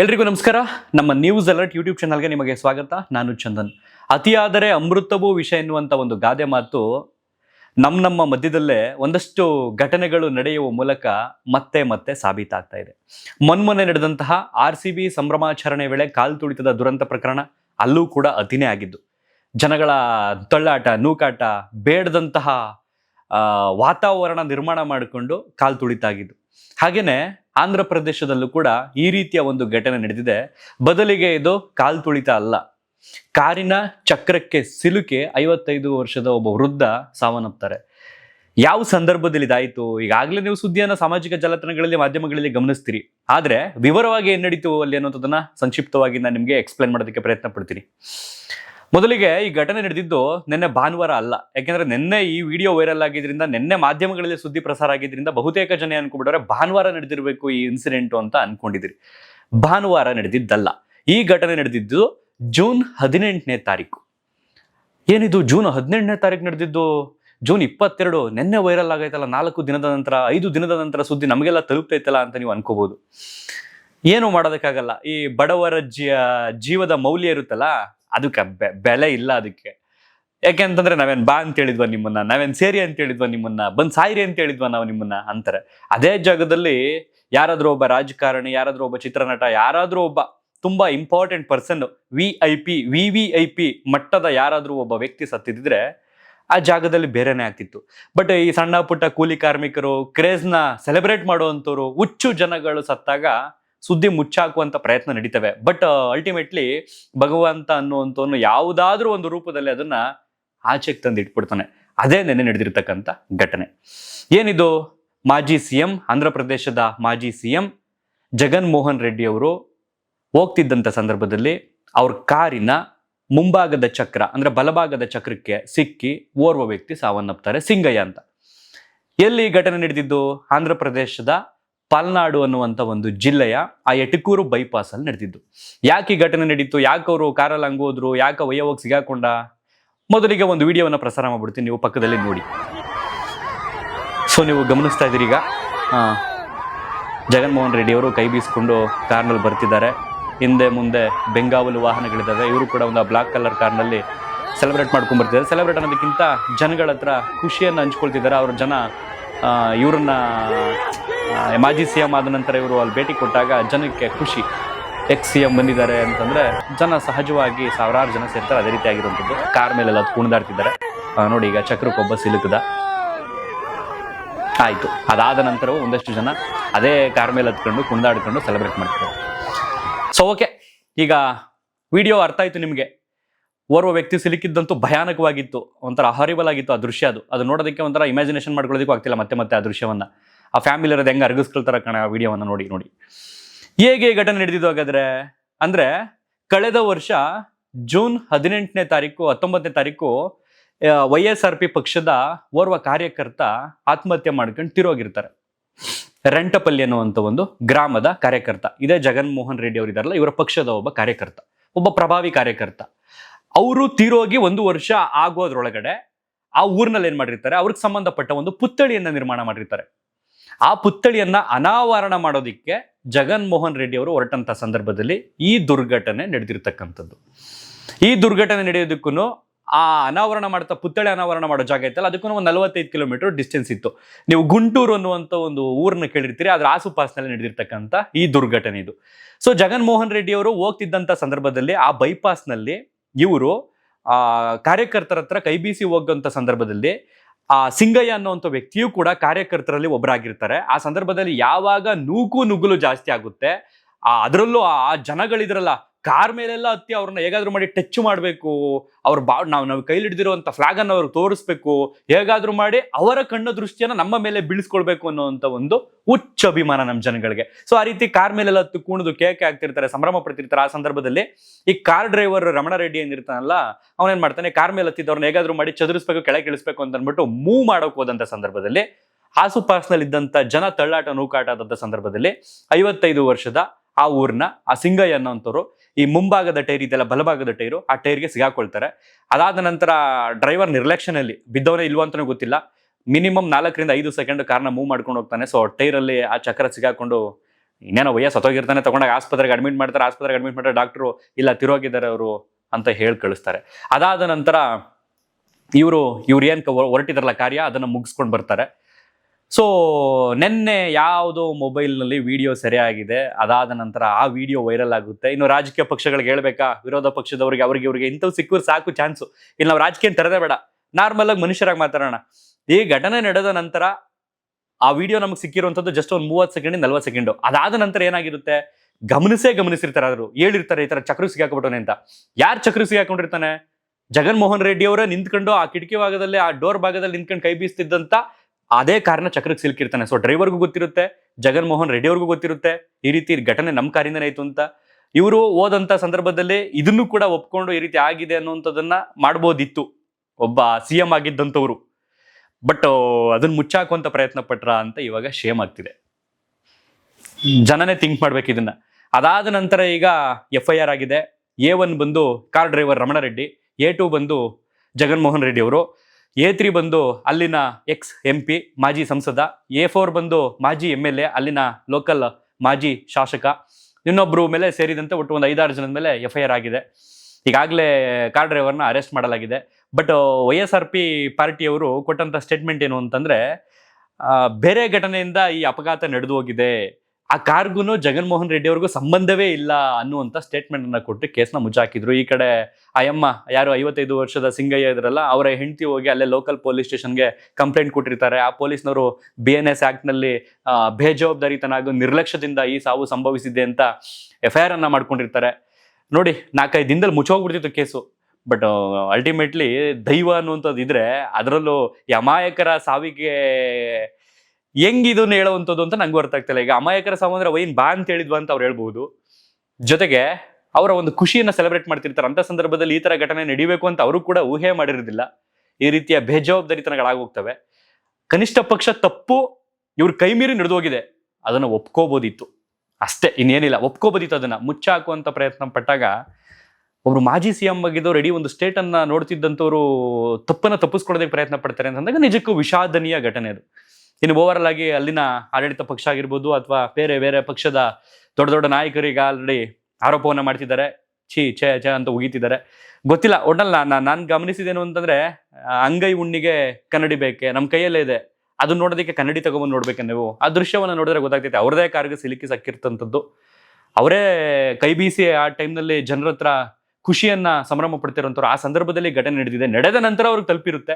ಎಲ್ರಿಗೂ ನಮಸ್ಕಾರ. ನಮ್ಮ ನ್ಯೂಸ್ ಅಲರ್ಟ್ ಯೂಟ್ಯೂಬ್ ಚಾನಲ್ಗೆ ನಿಮಗೆ ಸ್ವಾಗತ. ನಾನು ಚಂದನ್. ಅತಿಯಾದರೆ ಅಮೃತವೂ ವಿಷ ಎನ್ನುವಂಥ ಒಂದು ಗಾದೆ ಮಾತು ನಮ್ಮ ನಮ್ಮ ಮಧ್ಯದಲ್ಲೇ ಒಂದಷ್ಟು ಘಟನೆಗಳು ನಡೆಯುವ ಮೂಲಕ ಮತ್ತೆ ಮತ್ತೆ ಸಾಬೀತಾಗ್ತಾ ಇದೆ. ಮೊನ್ಮೊನ್ನೆ ನಡೆದಂತಹ ಆರ್ ಸಿ ಬಿ ಸಂಭ್ರಮಾಚರಣೆ ವೇಳೆ ಕಾಲು ತುಳಿತದ ದುರಂತ ಪ್ರಕರಣ ಅಲ್ಲೂ ಕೂಡ ಅತಿನೇ ಆಗಿದ್ದು. ಜನಗಳ ತಳ್ಳಾಟ, ನೂಕಾಟ, ಬೇಡದಂತಹ ವಾತಾವರಣ ನಿರ್ಮಾಣ ಮಾಡಿಕೊಂಡು ಕಾಲು ತುಳಿತಾಗಿದ್ದು. ಹಾಗೇನೆ ಆಂಧ್ರ ಪ್ರದೇಶದಲ್ಲೂ ಕೂಡ ಈ ರೀತಿಯ ಒಂದು ಘಟನೆ ನಡೆದಿದೆ. ಬದಲಿಗೆ ಇದು ಕಾಲ್ ತುಳಿತ ಅಲ್ಲ. ಕಾರಿನ ಚಕ್ರಕ್ಕೆ ಸಿಲುಕಿ ಐವತ್ತೈದು ವರ್ಷದ ಒಬ್ಬ ವೃದ್ಧ ಸಾವನ್ನಪ್ತಾರೆ. ಯಾವ ಸಂದರ್ಭದಲ್ಲಿ ಇದಾಯಿತು ಈಗಾಗಲೇ ನೀವು ಸುದ್ದಿಯನ್ನು ಸಾಮಾಜಿಕ ಜಾಲತಾಣಗಳಲ್ಲಿ, ಮಾಧ್ಯಮಗಳಲ್ಲಿ ಗಮನಿಸ್ತೀರಿ. ಆದರೆ ವಿವರವಾಗಿ ಏನು ನಡೀತು ಅಲ್ಲಿ ಅನ್ನೋದನ್ನ ಸಂಕ್ಷಿಪ್ತವಾಗಿ ನಾನು ನಿಮಗೆ ಎಕ್ಸ್ಪ್ಲೈನ್ ಮಾಡೋದಕ್ಕೆ ಪ್ರಯತ್ನ ಪಡ್ತೀನಿ. ಮೊದಲಿಗೆ ಈ ಘಟನೆ ನಡೆದಿದ್ದು ನಿನ್ನೆ ಭಾನುವಾರ ಅಲ್ಲ. ಯಾಕೆಂದ್ರೆ ನಿನ್ನೆ ಈ ವಿಡಿಯೋ ವೈರಲ್ ಆಗಿದ್ರಿಂದ, ನಿನ್ನೆ ಮಾಧ್ಯಮಗಳಲ್ಲಿ ಸುದ್ದಿ ಪ್ರಸಾರ ಆಗಿದ್ರಿಂದ ಬಹುತೇಕ ಜನ ಅನ್ಕೊಂಡ್ಬಿಟ್ಟವ್ರೆ ಭಾನುವಾರ ನಡೆದಿರಬೇಕು ಈ ಇನ್ಸಿಡೆಂಟ್ ಅಂತ ಅನ್ಕೊಂಡಿದ್ರಿ. ಭಾನುವಾರ ನಡೆದಿದ್ದಲ್ಲ. ಈ ಘಟನೆ ನಡೆದಿದ್ದು ಜೂನ್ ಹದಿನೆಂಟನೇ ತಾರೀಕು. ಏನಿದು ಜೂನ್ ಹದಿನೆಂಟನೇ ತಾರೀಕು ನಡೆದಿದ್ದು? ಜೂನ್ ಇಪ್ಪತ್ತೆರಡು, ನಿನ್ನೆ ವೈರಲ್ ಆಗೈತಲ್ಲ, ನಾಲ್ಕು ದಿನದ ನಂತರ, ಐದು ದಿನದ ನಂತರ ಸುದ್ದಿ ನಮಗೆಲ್ಲ ತಲುಪ್ತೈತಲ್ಲ ಅಂತ ನೀವು ಅನ್ಕೋಬಹುದು ಏನು ಮಾಡೋದಕ್ಕಾಗಲ್ಲ. ಈ ಬಡವರ ಜೀವದ ಮೌಲ್ಯ ಇರುತ್ತಲ್ಲ ಅದಕ್ಕೆ ಬೆಲೆ ಇಲ್ಲ ಅದಕ್ಕೆ. ಯಾಕೆಂತಂದ್ರೆ ನಾವೇನ್ ಬಾ ಅಂತ ಹೇಳಿದ್ವ ನಿಮ್ಮನ್ನ, ನಾವೇನ್ ಸೇರಿ ಅಂತ ಹೇಳಿದ್ವ ನಿಮ್ಮನ್ನ, ಬಂದ್ ಸಾಯಿರಿ ಅಂತ ಹೇಳಿದ್ವ ನಾವು ನಿಮ್ಮನ್ನ ಅಂತಾರೆ. ಅದೇ ಜಾಗದಲ್ಲಿ ಯಾರಾದ್ರೂ ಒಬ್ಬ ರಾಜಕಾರಣಿ, ಯಾರಾದ್ರೂ ಒಬ್ಬ ಚಿತ್ರನಟ, ಯಾರಾದ್ರೂ ಒಬ್ಬ ತುಂಬಾ important person V I P V V I P ಮಟ್ಟದ ಯಾರಾದ್ರೂ ಒಬ್ಬ ವ್ಯಕ್ತಿ ಸತ್ತಿದ್ರೆ ಆ ಜಾಗದಲ್ಲಿ ಬೇರೆನೇ ಆಗ್ತಿತ್ತು. ಬಟ್ ಈ ಸಣ್ಣ ಪುಟ್ಟ ಕೂಲಿ ಕಾರ್ಮಿಕರು ಕ್ರೇಜ್ನ ಸೆಲೆಬ್ರೇಟ್ ಮಾಡುವಂಥವ್ರು, ಹುಚ್ಚು ಜನಗಳು ಸತ್ತಾಗ ಸುದ್ದಿ ಮುಚ್ಚಾಕುವಂತ ಪ್ರಯತ್ನ ನಡೀತವೆ. ಬಟ್ ಅಲ್ಟಿಮೇಟ್ಲಿ ಭಗವಂತ ಅನ್ನುವಂಥವನು ಯಾವುದಾದ್ರೂ ಒಂದು ರೂಪದಲ್ಲಿ ಅದನ್ನ ಆಚೆಗೆ ತಂದು ಇಟ್ಬಿಡ್ತಾನೆ. ಅದೇ ನೆನೆ ನಡೆದಿರ್ತಕ್ಕಂಥ ಘಟನೆ. ಏನಿದು? ಮಾಜಿ ಸಿ ಎಂ ಆಂಧ್ರ ಪ್ರದೇಶದ ಮಾಜಿ ಸಿ ಎಂ ಜಗನ್ ಮೋಹನ್ ರೆಡ್ಡಿ ಅವರು ಹೋಗ್ತಿದ್ದಂಥ ಸಂದರ್ಭದಲ್ಲಿ ಅವ್ರ ಕಾರಿನ ಮುಂಭಾಗದ ಚಕ್ರ, ಅಂದ್ರೆ ಬಲಭಾಗದ ಚಕ್ರಕ್ಕೆ ಸಿಕ್ಕಿ ಓರ್ವ ವ್ಯಕ್ತಿ ಸಾವನ್ನಪ್ತಾರೆ ಸಿಂಗಯ್ಯ ಅಂತ. ಎಲ್ಲಿ ಘಟನೆ ನಡೆದಿದ್ದು? ಆಂಧ್ರ ಪ್ರದೇಶದ ಪಲ್ನಾಡು ಅನ್ನುವಂಥ ಒಂದು ಜಿಲ್ಲೆಯ ಆ ಎಟಕೂರು ಬೈಪಾಸ್ ಅಲ್ಲಿ ನಡೆದಿದ್ದು. ಯಾಕೆ ಈ ಘಟನೆ ನಡೀತು? ಯಾಕೆ ಅವರು ಕಾರಲ್ಲಿ ಹಂಗೋದ್ರು ಯಾಕೆ ಹೋಗಿ ಸಿಗಾಕೊಂಡ? ಮೊದಲಿಗೆ ಒಂದು ವಿಡಿಯೋವನ್ನು ಪ್ರಸಾರ ಮಾಡ್ಬಿಡ್ತೀನಿ, ನೀವು ಪಕ್ಕದಲ್ಲಿ ನೋಡಿ. ಸೊ ನೀವು ಗಮನಿಸ್ತಾ ಇದ್ದೀರಿ ಈಗ ಜಗನ್ಮೋಹನ್ ರೆಡ್ಡಿ ಅವರು ಕೈ ಬೀಸ್ಕೊಂಡು ಕಾರ್ನಲ್ಲಿ ಬರ್ತಿದ್ದಾರೆ. ಹಿಂದೆ ಮುಂದೆ ಬೆಂಗಾವಲು ವಾಹನಗಳಿದ್ದಾವೆ. ಇವರು ಕೂಡ ಒಂದು ಬ್ಲಾಕ್ ಕಲರ್ ಕಾರ್ನಲ್ಲಿ ಸೆಲೆಬ್ರೇಟ್ ಮಾಡ್ಕೊಂಡು ಬರ್ತಿದ್ದಾರೆ. ಸೆಲೆಬ್ರೇಟ್ ಅನ್ನೋದಕ್ಕಿಂತ ಜನಗಳ ಹತ್ರ ಖುಷಿಯನ್ನು ಹಂಚ್ಕೊಳ್ತಿದ್ದಾರೆ. ಅವ್ರ ಜನ ಇವರನ್ನ ಮಾಜಿ ಸಿ ಎಂ ಆದ ನಂತರ ಇವರು ಅಲ್ಲಿ ಭೇಟಿ ಕೊಟ್ಟಾಗ ಜನಕ್ಕೆ ಖುಷಿ. ಎಕ್ಸ್ ಸಿ ಎಂ ಬಂದಿದ್ದಾರೆ ಅಂತಂದ್ರೆ ಜನ ಸಹಜವಾಗಿ ಸಾವಿರಾರು ಜನ ಸೇರ್ತಾರೆ, ಅದೇ ರೀತಿ ಆಗಿರುವಂಥದ್ದು. ಕಾರ್ ಮೇಲೆಲ್ಲ ಅದು ಕುಣಿದಾಡ್ತಿದ್ದಾರೆ. ನೋಡಿ ಈಗ ಚಕ್ರಕ್ಕೊಬ್ಬ ಸಿಲುಕದ. ಆಯಿತು. ಅದಾದ ನಂತರವೂ ಒಂದಷ್ಟು ಜನ ಅದೇ ಕಾರ್ ಮೇಲೆ ಹತ್ಕೊಂಡು ಕುಣಿದಾಡ್ಕೊಂಡು ಸೆಲೆಬ್ರೇಟ್ ಮಾಡ್ತಾರೆ. ಸೊ ಓಕೆ ಈಗ ವಿಡಿಯೋ ಅರ್ಥ ಆಯ್ತು ನಿಮಗೆ. ಓರ್ವ ವ್ಯಕ್ತಿ ಸಿಲುಕಿದ್ದಂತೂ ಭಯಾನಕವಾಗಿತ್ತು. ಒಂಥರ ಹಾರಿಬಲ್ ಆಗಿತ್ತು ಆ ದೃಶ್ಯ ಅದು. ಅದು ನೋಡೋದಕ್ಕೆ ಒಂಥರ ಇಮ್ಯಾಜಿನೇಷನ್ ಮಾಡ್ಕೊಳ್ಳೋದಕ್ಕೂ ಆಗ್ತಿಲ್ಲ. ಮತ್ತೆ ಮತ್ತೆ ಆ ದೃಶ್ಯವನ್ನ. ಆ ಫ್ಯಾಮಿಲಿ ಇರೋದು ಹೆಂಗೆ ಅರ್ಗಿಸ್ಕೊಳ್ತಾರೆ ಕಣ ಆ ವಿಡಿಯೋವನ್ನು ನೋಡಿ ನೋಡಿ. ಹೇಗೆ ಘಟನೆ ನಡೆದಿದ್ದು ಹಾಗಾದ್ರೆ? ಅಂದ್ರೆ ಕಳೆದ ವರ್ಷ ಜೂನ್ ಹದಿನೆಂಟನೇ ತಾರೀಕು, ಹತ್ತೊಂಬತ್ತನೇ ತಾರೀಕು ವೈ ಆರ್ ಪಿ ಪಕ್ಷದ ಓರ್ವ ಕಾರ್ಯಕರ್ತ ಆತ್ಮಹತ್ಯೆ ಮಾಡ್ಕೊಂಡು ತಿರೋಗಿರ್ತಾರೆ. ರೆಂಟಪಲ್ಲಿ ಅನ್ನುವಂಥ ಒಂದು ಗ್ರಾಮದ ಕಾರ್ಯಕರ್ತ. ಇದೇ ಜಗನ್ಮೋಹನ್ ರೆಡ್ಡಿ ಅವರು ಇದಾರಲ್ಲ ಇವರ ಪಕ್ಷದ ಒಬ್ಬ ಕಾರ್ಯಕರ್ತ, ಒಬ್ಬ ಪ್ರಭಾವಿ ಕಾರ್ಯಕರ್ತ. ಅವರು ತಿರೋಗಿ ಒಂದು ವರ್ಷ ಆಗೋದ್ರೊಳಗಡೆ ಆ ಊರಿನಲ್ಲಿ ಏನ್ ಮಾಡಿರ್ತಾರೆ? ಅವ್ರಿಗೆ ಸಂಬಂಧಪಟ್ಟ ಒಂದು ಪುತ್ಥಳಿಯನ್ನ ನಿರ್ಮಾಣ ಮಾಡಿರ್ತಾರೆ. ಆ ಪುತ್ಥಳಿಯನ್ನ ಅನಾವರಣ ಮಾಡೋದಿಕ್ಕೆ ಜಗನ್ಮೋಹನ್ ರೆಡ್ಡಿ ಅವರು ಹೊರಟಂತ ಸಂದರ್ಭದಲ್ಲಿ ಈ ದುರ್ಘಟನೆ ನಡೆದಿರ್ತಕ್ಕಂಥದ್ದು. ಈ ದುರ್ಘಟನೆ ನಡೆಯೋದಕ್ಕೂ ಆ ಅನಾವರಣ ಮಾಡ್ತಾ ಪುತ್ಥಳಿ ಅನಾವರಣ ಮಾಡೋ ಜಾಗ ಐತಲ್ಲ ಅದಕ್ಕೂ ಒಂದು ನಲವತ್ತೈದು ಕಿಲೋಮೀಟರ್ ಡಿಸ್ಟೆನ್ಸ್ ಇತ್ತು. ನೀವು ಗುಂಟೂರು ಅನ್ನುವಂಥ ಒಂದು ಊರನ್ನ ಕೇಳಿರ್ತೀರಿ ಅದ್ರ ಆಸುಪಾಸಿನಲ್ಲಿ ನಡೆದಿರ್ತಕ್ಕಂಥ ಈ ದುರ್ಘಟನೆ ಇದು. ಸೊ ಜಗನ್ಮೋಹನ್ ರೆಡ್ಡಿ ಅವರು ಹೋಗ್ತಿದ್ದಂಥ ಸಂದರ್ಭದಲ್ಲಿ ಆ ಬೈಪಾಸ್ನಲ್ಲಿ ಇವರು ಕಾರ್ಯಕರ್ತರ ಹತ್ರ ಕೈ ಬೀಸಿ ಹೋಗುವಂಥ ಸಂದರ್ಭದಲ್ಲಿ ಆ ಸಿಂಗಯ್ಯ ಅನ್ನುವಂಥ ವ್ಯಕ್ತಿಯೂ ಕೂಡ ಕಾರ್ಯಕರ್ತರಲ್ಲಿ ಒಬ್ಬರಾಗಿರ್ತಾರೆ ಆ ಸಂದರ್ಭದಲ್ಲಿ ಯಾವಾಗ ನೂಕು ನುಗ್ಗಲು ಜಾಸ್ತಿ ಆಗುತ್ತೆ, ಆ, ಅದರಲ್ಲೂ ಆ ಜನಗಳಿದ್ರಲ್ಲ ಕಾರ್ ಮೇಲೆಲ್ಲ ಹತ್ತಿ ಅವ್ರನ್ನ ಹೇಗಾದ್ರೂ ಮಾಡಿ ಟಚ್ ಮಾಡಬೇಕು. ಅವ್ರ ಬಾ, ನಾವು ನಾವು ಕೈಲಿ ಹಿಡಿದಿರುವಂತ ಫ್ಲಾಗ್ ಅನ್ನು ಅವ್ರಿಗೆ ತೋರಿಸ್ಬೇಕು. ಹೇಗಾದ್ರೂ ಮಾಡಿ ಅವರ ಕಣ್ಣ ದೃಷ್ಟಿಯನ್ನ ನಮ್ಮ ಮೇಲೆ ಬೀಳಿಸ್ಕೊಳ್ಬೇಕು ಅನ್ನುವಂತ ಒಂದು ಹುಚ್ಚ ಅಭಿಮಾನ ನಮ್ಮ ಜನಗಳಿಗೆ. ಸೊ ಆ ರೀತಿ ಕಾರ್ ಮೇಲೆಲ್ಲ ಹತ್ತು ಕುಣಿದು ಕೇಕೆ ಆಗ್ತಿರ್ತಾರೆ, ಸಂಭ್ರಮ ಪಡ್ತಿರ್ತಾರೆ ಆ ಸಂದರ್ಭದಲ್ಲಿ. ಈ ಕಾರ್ ಡ್ರೈವರ್ ರಮಣ ರೆಡ್ಡಿ ಏನಿರ್ತಾನಲ್ಲ ಅವನೇನ್ ಮಾಡ್ತಾನೆ, ಕಾರ್ ಮೇಲೆ ಹತ್ತಿದ್ದವ್ರನ್ನ ಹೇಗಾದರೂ ಮಾಡಿ ಚದುರಿಸ್ಬೇಕು, ಕೆಳಗೆ ಇಳಿಸ್ಬೇಕು ಅಂತ ಅಂದ್ಬಿಟ್ಟು ಮೂವ್ ಮಾಡೋಕ್ ಹೋದಂತ ಸಂದರ್ಭದಲ್ಲಿ ಆಸುಪಾಸಿನಲ್ಲಿ ಇದ್ದಂತ ಜನ ತಳ್ಳಾಟ, ನೂಕಾಟ ಆದಂತ ಸಂದರ್ಭದಲ್ಲಿ ಐವತ್ತೈದು ವರ್ಷದ ಆ ಊರ್ನ, ಆ ಸಿಂಗಯ್ಯ ಅನ್ನೋಂಥವ್ರು, ಈ ಮುಂಭಾಗದ ಟೈರ್ ಇದೆಲ್ಲ ಬಲಭಾಗದ ಟೈರು, ಆ ಟೈರ್ಗೆ ಸಿಗಾಕೊಳ್ತಾರೆ. ಅದಾದ ನಂತರ ಡ್ರೈವರ್ ನಿರ್ಲಕ್ಷ್ಯನಲ್ಲಿ ಬಿದ್ದವನೇ ಇಲ್ವ ಅಂತಲೂ ಗೊತ್ತಿಲ್ಲ. ಮಿನಿಮಮ್ ನಾಲ್ಕರಿಂದ ಐದು ಸೆಕೆಂಡ್ ಕಾರ್ನ ಮೂವ್ ಮಾಡ್ಕೊಂಡು ಹೋಗ್ತಾನೆ. ಸೊ ಟೈರಲ್ಲಿ ಆ ಚಕ್ರ ಸಿಗಾಕೊಂಡು ಇನ್ನೇನೋ ವಯ್ಯ ಸತ್ತೋಗಿರ್ತಾನೆ ತಗೊಂಡಾಗ ಆಸ್ಪತ್ರೆಗೆ ಅಡ್ಮಿಟ್ ಮಾಡ್ತಾರೆ. ಆಸ್ಪತ್ರೆಗೆ ಅಡ್ಮಿಟ್ ಮಾಡ್ತಾರೆ ಡಾಕ್ಟ್ರು ಇಲ್ಲ ತಿರೋಗಿದ್ದಾರೆ ಅವರು ಅಂತ ಹೇಳಿ ಕಳಿಸ್ತಾರೆ. ಅದಾದ ನಂತರ ಇವರು, ಇವ್ರು ಏನು ಹೊರಟಿದಾರಲ್ಲ ಕಾರ್ಯ, ಅದನ್ನು ಮುಗಿಸ್ಕೊಂಡು ಬರ್ತಾರೆ. ಸೊ ನಿನ್ನೆ ಯಾವುದೋ ಮೊಬೈಲ್ನಲ್ಲಿ ವಿಡಿಯೋ ಸರಿಯಾಗಿದೆ. ಅದಾದ ನಂತರ ಆ ವಿಡಿಯೋ ವೈರಲ್ ಆಗುತ್ತೆ. ಇನ್ನು ರಾಜಕೀಯ ಪಕ್ಷಗಳಿಗೆ ಹೇಳ್ಬೇಕಾ? ವಿರೋಧ ಪಕ್ಷದವರಿಗೆ, ಅವ್ರಿಗೆ, ಇವ್ರಿಗೆ ಇಂಥವು ಸಿಕ್ಕಿದ್ರೆ ಸಾಕು ಚಾನ್ಸು. ಇಲ್ಲಿ ನಾವು ರಾಜಕೀಯ ತರದೇ ಬೇಡ. ನಾರ್ಮಲ್ ಆಗಿ ಮನುಷ್ಯರಾಗಿ ಮಾತಾಡೋಣ. ಈ ಘಟನೆ ನಡೆದ ನಂತರ ಆ ವಿಡಿಯೋ ನಮಗೆ ಸಿಕ್ಕಿರುವಂಥದ್ದು ಜಸ್ಟ್ ಒಂದು ಮೂವತ್ತು ಸೆಕೆಂಡ್ ನಲ್ವತ್ತು ಸೆಕೆಂಡು. ಅದಾದ ನಂತರ ಏನಾಗಿರುತ್ತೆ? ಗಮನಿಸೇ ಗಮನಿಸಿರ್ತಾರೆ ಆದ್ರು. ಹೇಳಿರ್ತಾರೆ ಈ ತರ ಚಕ್ರು ಸಿಗಾಕ್ಬಿಟ್ಟವನೆ ಅಂತ. ಯಾರು ಚಕ್ರ ಸಿಗಾಕೊಂಡಿರ್ತಾನೆ ಜಗನ್ಮೋಹನ್ ರೆಡ್ಡಿ ಅವರೇ ನಿಂತ್ಕೊಂಡು ಆ ಕಿಟಕಿ ಭಾಗದಲ್ಲಿ, ಆ ಡೋರ್ ಭಾಗದಲ್ಲಿ ನಿಂತ್ಕೊಂಡು ಕೈ ಬೀಸ್ತಿದ್ದಂತ ಅದೇ ಕಾರಣ ಚಕ್ರಕ್ಕೆ ಸಿಲುಕಿರ್ತಾನೆ ಸೊ ಡ್ರೈವರ್ಗೂ ಗೊತ್ತಿರುತ್ತೆ, ಜಗನ್ಮೋಹನ್ ರೆಡ್ಡಿ ಅವ್ರಿಗೂ ಗೊತ್ತಿರುತ್ತೆ, ಈ ರೀತಿ ಘಟನೆ ನಮ್ಮ ಕಾರಿಂದನೇ ಆಯ್ತು ಅಂತ. ಇವರು ಹೋದಂಥ ಸಂದರ್ಭದಲ್ಲಿ ಇದನ್ನು ಕೂಡ ಒಪ್ಕೊಂಡು ಈ ರೀತಿ ಆಗಿದೆ ಅನ್ನುವಂಥದ್ದನ್ನ ಮಾಡ್ಬೋದಿತ್ತು. ಒಬ್ಬ ಸಿ ಎಂ ಆಗಿದ್ದಂಥವ್ರು. ಬಟ್ ಅದನ್ನ ಮುಚ್ಚಾಕುವಂತ ಪ್ರಯತ್ನ ಪಟ್ರ ಅಂತ ಇವಾಗ ಶೇಮ್ ಆಗ್ತಿದೆ. ಜನನೇ ಥಿಂಕ್ ಮಾಡ್ಬೇಕು ಇದನ್ನ. ಅದಾದ ನಂತರ ಈಗ ಎಫ್ ಐ ಆರ್ ಆಗಿದೆ. ಎ ಒನ್ ಬಂದು car driver Ramana Reddy, A two ಬಂದು ಜಗನ್ಮೋಹನ್ ರೆಡ್ಡಿ ಅವರು ಎ ತ್ರೀ ಬಂದು ಅಲ್ಲಿನ ಎಕ್ಸ್ ಎಂ ಪಿ ಮಾಜಿ ಸಂಸದ. ಎ ಫೋರ್ ಬಂದು ಮಾಜಿ ಎಂ ಎಲ್ ಎ ಅಲ್ಲಿನ ಲೋಕಲ್ ಮಾಜಿ ಶಾಸಕ. ಇನ್ನೊಬ್ಬರು ಮೇಲೆ ಸೇರಿದಂತೆ ಒಟ್ಟು ಒಂದು ಐದಾರು ಜನದ ಮೇಲೆ ಎಫ್ ಐ ಆರ್ ಆಗಿದೆ. ಈಗಾಗಲೇ ಕಾರ್ ಡ್ರೈವರ್ನ ಅರೆಸ್ಟ್ ಮಾಡಲಾಗಿದೆ. But Y S R P ಪಾರ್ಟಿಯವರು ಕೊಟ್ಟಂಥ ಸ್ಟೇಟ್ಮೆಂಟ್ ಏನು ಅಂತಂದರೆ ಬೇರೆ ಘಟನೆಯಿಂದ ಈ ಅಪಘಾತ ನಡೆದು ಹೋಗಿದೆ. ಆ ಕಾರ್ಗೂ ಜಗನ್ಮೋಹನ್ ರೆಡ್ಡಿ ಅವ್ರಿಗೂ ಸಂಬಂಧವೇ ಇಲ್ಲ ಅನ್ನುವಂಥ ಸ್ಟೇಟ್ಮೆಂಟ್ ಅನ್ನ ಕೊಟ್ಟು ಕೇಸ್ನ ಮುಚ್ಚಾಕಿದ್ರು ಈ ಕಡೆ ಅಯ್ಯಮ್ಮ, ಯಾರು ಐವತ್ತೈದು ವರ್ಷದ ಸಿಂಗಯ್ಯ ಇದ್ರಲ್ಲ, ಅವರ ಹೆಂಡತಿ ಹೋಗಿ ಅಲ್ಲೇ ಲೋಕಲ್ ಪೊಲೀಸ್ ಸ್ಟೇಷನ್ಗೆ ಕಂಪ್ಲೇಂಟ್ ಕೊಟ್ಟಿರ್ತಾರೆ. ಆ ಪೊಲೀಸ್ನವರು ಬಿ ಎನ್ ಎಸ್ ಆಕ್ಟ್ನಲ್ಲಿ ಬೇಜವಾಬ್ದಾರಿತನಾಗಿ ನಿರ್ಲಕ್ಷ್ಯದಿಂದ ಈ ಸಾವು ಸಂಭವಿಸಿದೆ ಅಂತ ಎಫ್ ಐ ಆರ್ ಅನ್ನ ಮಾಡ್ಕೊಂಡಿರ್ತಾರೆ. ನೋಡಿ, ನಾಲ್ಕೈದು ದಿನದಲ್ಲಿ ಮುಚ್ಚೋಗ್ಬಿಡ್ತಿತ್ತು ಕೇಸು. ಬಟ್ ಅಲ್ಟಿಮೇಟ್ಲಿ ದೈವ ಅನ್ನುವಂಥದ್ದು ಇದ್ರೆ ಅದರಲ್ಲೂ ಯಮಾಯಕರ ಸಾವಿಗೆ ಹೆಂಗ್ ಇದನ್ನ ಹೇಳುವಂಥದ್ದು ಅಂತ ನಂಗೆ ಅರ್ಥ ಈಗ ಅಮಾಯಕರ ಸಮಂದ್ರ ವೈನ್ ಬಾ ಅಂತ ಹೇಳಿದ್ವಾ ಅಂತ ಅವ್ರು ಹೇಳ್ಬೋದು. ಜೊತೆಗೆ ಅವರ ಒಂದು ಖುಷಿಯನ್ನ ಸೆಲೆಬ್ರೇಟ್ ಮಾಡ್ತಿರ್ತಾರೆ. ಅಂತ ಸಂದರ್ಭದಲ್ಲಿ ಈ ತರ ಘಟನೆ ನಡೀಬೇಕು ಅಂತ ಅವರು ಕೂಡ ಊಹೆ ಮಾಡಿರೋದಿಲ್ಲ. ಈ ರೀತಿಯ ಬೇಜವಾಬ್ದಾರಿತನಗಳಾಗೋಗ್ತವೆ. ಕನಿಷ್ಠ ಪಕ್ಷ ತಪ್ಪು ಇವ್ರ ಕೈ ಮೀರಿ ನಡೆದು ಹೋಗಿದೆ ಅದನ್ನ ಒಪ್ಕೋಬೋದಿತ್ತು. ಅಷ್ಟೇ, ಇನ್ನೇನಿಲ್ಲ. ಒಪ್ಕೋಬೋದಿತ್ತು ಅದನ್ನ. ಮುಚ್ಚಾಕುವಂತ ಪ್ರಯತ್ನ ಪಟ್ಟಾಗ ಒಬ್ರು ಮಾಜಿ ಸಿ ಎಂ ಆಗಿದ್ದು ರೆಡಿ ಒಂದು ಸ್ಟೇಟ್ ಅನ್ನ ನೋಡ್ತಿದ್ದಂಥವ್ರು ತಪ್ಪನ್ನ ತಪ್ಪಿಸ್ಕೊಳ್ಳೋದಕ್ಕೆ ಪ್ರಯತ್ನ ಪಡ್ತಾರೆ ಅಂತಂದಾಗ ನಿಜಕ್ಕೂ ವಿಷಾದನೀಯ ಘಟನೆ ಅದು. ಇನ್ನು ಓವರಲ್ ಆಗಿ ಅಲ್ಲಿನ ಆಡಳಿತ ಪಕ್ಷ ಆಗಿರ್ಬೋದು ಅಥವಾ ಬೇರೆ ಬೇರೆ ಪಕ್ಷದ ದೊಡ್ಡ ದೊಡ್ಡ ನಾಯಕರಿಗೆ ಆಲ್ರೆಡಿ ಆರೋಪವನ್ನು ಮಾಡ್ತಿದ್ದಾರೆ. ಛೀ, ಛೇ ಛೇ ಅಂತ ಉಗಿತಿದ್ದಾರೆ. ಗೊತ್ತಿಲ್ಲ ಒಟ್ಟಲ್ಲ ನಾನು ಗಮನಿಸಿದೇನು ಅಂತಂದ್ರೆ ಅಂಗೈ ಉಣ್ಣಿಗೆ ಕನ್ನಡಿ ಬೇಕೆ? ನಮ್ಮ ಕೈಯಲ್ಲೇ ಇದೆ. ಅದು ನೋಡೋದಕ್ಕೆ ಕನ್ನಡಿ ತಗೊಂಬಂದು ನೋಡ್ಬೇಕು ನೀವು? ಆ ದೃಶ್ಯವನ್ನು ನೋಡಿದ್ರೆ ಗೊತ್ತಾಗ್ತೈತೆ, ಅವ್ರದೇ ಕಾರ್ಗೆ ಸಿಲುಕಿ ಸಕ್ಕಿರ್ತಂಥದ್ದು ಅವರೇ ಕೈ ಬೀಸಿ ಆ ಟೈಮ್ನಲ್ಲಿ ಜನರ ಹತ್ರ ಖುಷಿಯನ್ನ ಸಂಭ್ರಮ ಪಡ್ತಿರೋಂಥವ್ರು. ಆ ಸಂದರ್ಭದಲ್ಲಿ ಘಟನೆ ನಡೆದಿದೆ. ನಡೆದ ನಂತರ ಅವ್ರಿಗೆ ತಲುಪಿರುತ್ತೆ.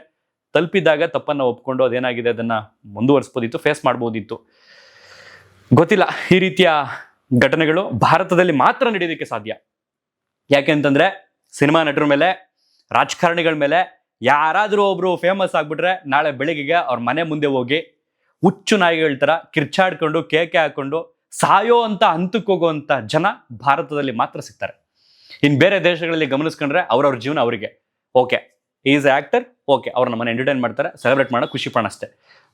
ತಲುಪಿದಾಗ ತಪ್ಪನ್ನು ಒಪ್ಕೊಂಡು ಅದೇನಾಗಿದೆ ಅದನ್ನು ಮುಂದುವರಿಸ್ಬೋದಿತ್ತು ಫೇಸ್ ಮಾಡ್ಬೋದಿತ್ತು. ಗೊತ್ತಿಲ್ಲ, ಈ ರೀತಿಯ ಘಟನೆಗಳು ಭಾರತದಲ್ಲಿ ಮಾತ್ರ ನಡೆಯೋದಕ್ಕೆ ಸಾಧ್ಯ. ಯಾಕೆ ಅಂತಂದ್ರೆ, ಸಿನಿಮಾ ನಟರ ಮೇಲೆ, ರಾಜಕಾರಣಿಗಳ ಮೇಲೆ ಯಾರಾದರೂ ಒಬ್ರು ಫೇಮಸ್ ಆಗಿಬಿಟ್ರೆ ನಾಳೆ ಬೆಳಿಗ್ಗೆಗೆ ಅವ್ರ ಮನೆ ಮುಂದೆ ಹೋಗಿ ಹುಚ್ಚು ನಾಯಿಗಳ ಥರ ಕಿರ್ಚಾಡ್ಕೊಂಡು, ಕೇಕೆ ಹಾಕೊಂಡು ಸಾಯೋ ಅಂತ ಹಂತಕ್ಕೆ ಹೋಗುವಂಥ ಜನ ಭಾರತದಲ್ಲಿ ಮಾತ್ರ ಸಿಗ್ತಾರೆ. ಇನ್ನು ಬೇರೆ ದೇಶಗಳಲ್ಲಿ ಗಮನಿಸ್ಕೊಂಡ್ರೆ ಅವ್ರವ್ರ ಜೀವನ ಅವರಿಗೆ. ಓಕೆ ಈಸ್ ಆಕ್ಟರ್ ಓಕೆ ಅವ್ರು ನಮ್ಮನ್ನ ಎಂಟರ್ಟೈನ್ ಮಾಡ್ತಾರೆ ಸೆಲೆಬ್ರೇಟ್ ಮಾಡೋ ಖುಷಿ ಅಷ್ಟೇ.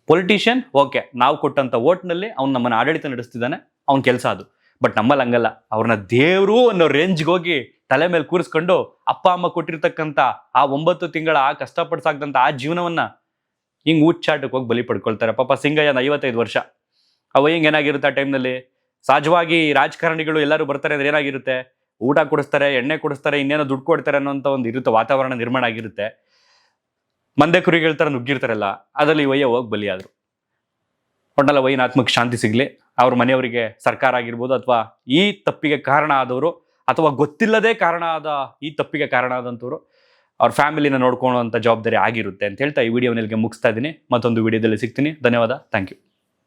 ಪೊಲಿಟಿಷಿಯನ್ ಓಕೆ ನಾವು ಕೊಟ್ಟಂತ ಓಟ್ನಲ್ಲಿ ಅವ್ನು ನಮ್ಮನ್ನ ಆಡಳಿತ ನಡೆಸ್ತಿದ್ದಾನೆ, ಅವ್ನ ಕೆಲಸ ಅದು. ಬಟ್ ನಮ್ಮಲ್ಲಿ ಹಂಗಲ್ಲ. ಅವ್ರನ್ನ ದೇವರು ಅನ್ನೋ ರೇಂಜ್ಗೆ ಹೋಗಿ ತಲೆ ಮೇಲೆ ಕೂರಿಸ್ಕೊಂಡು ಅಪ್ಪ, ಅಮ್ಮ ಕೊಟ್ಟಿರ್ತಕ್ಕಂಥ ಆ ಒಂಬತ್ತು ತಿಂಗಳ ಆ ಕಷ್ಟಪಟ್ಟು ಆ ಜೀವನವನ್ನ ಹಿಂಗ್ ಊಚ್ಚಾಟಕ್ಕೆ ಹೋಗಿ ಬಲಿ ಪಡ್ಕೊಳ್ತಾರೆ. ಪಾಪ ಸಿಂಗಯ್ಯನ ಐವತ್ತೈದು ವರ್ಷ. ಅವ ಹಿಂಗ್ ಏನಾಗಿರುತ್ತೆ ಆ ಟೈಮ್ನಲ್ಲಿ ಸಹಜವಾಗಿ ರಾಜಕಾರಣಿಗಳು ಎಲ್ಲರೂ ಬರ್ತಾರೆ ಅಂದ್ರೆ ಏನಾಗಿರುತ್ತೆ? ಊಟ ಕೊಡಿಸ್ತಾರೆ, ಎಣ್ಣೆ ಕೊಡಿಸ್ತಾರೆ, ಇನ್ನೇನೋ ದುಡ್ಡು ಕೊಡ್ತಾರೆ ಅನ್ನೋಂಥ ಒಂದು ಇರುತ್ತೆ ವಾತಾವರಣ ನಿರ್ಮಾಣ ಆಗಿರುತ್ತೆ. ಮಂದೆ ಕುರಿಗಳ ಥರ ನುಗ್ಗಿರ್ತಾರಲ್ಲ, ಅದರಲ್ಲಿ ವಯ್ಯ ಹೋಗಿ ಬಲಿಯಾದರು. ಒಟ್ಟಲ್ಲ ವೈನ ಆತ್ಮಕ್ಕೆ ಶಾಂತಿ ಸಿಗ್ಲಿ, ಅವ್ರ ಮನೆಯವರಿಗೆ ಸರ್ಕಾರ ಆಗಿರ್ಬೋದು ಅಥವಾ ಈ ತಪ್ಪಿಗೆ ಕಾರಣ ಆದವರು, ಅಥವಾ ಗೊತ್ತಿಲ್ಲದೆ ಕಾರಣ ಆದ ಈ ತಪ್ಪಿಗೆ ಕಾರಣ ಆದಂಥವ್ರು, ಅವ್ರ ಫ್ಯಾಮಿಲಿನ ನೋಡ್ಕೊಳ್ಳೋ ಜವಾಬ್ದಾರಿ ಆಗಿರುತ್ತೆ ಅಂತ ಹೇಳ್ತಾ ಈ ವಿಡಿಯೋನಲ್ಲಿ ಮುಗಿಸ್ತಾ ಇದ್ದೀನಿ. ಮತ್ತೊಂದು ವಿಡಿಯೋದಲ್ಲಿ ಸಿಗ್ತೀನಿ. ಧನ್ಯವಾದ. Thank you.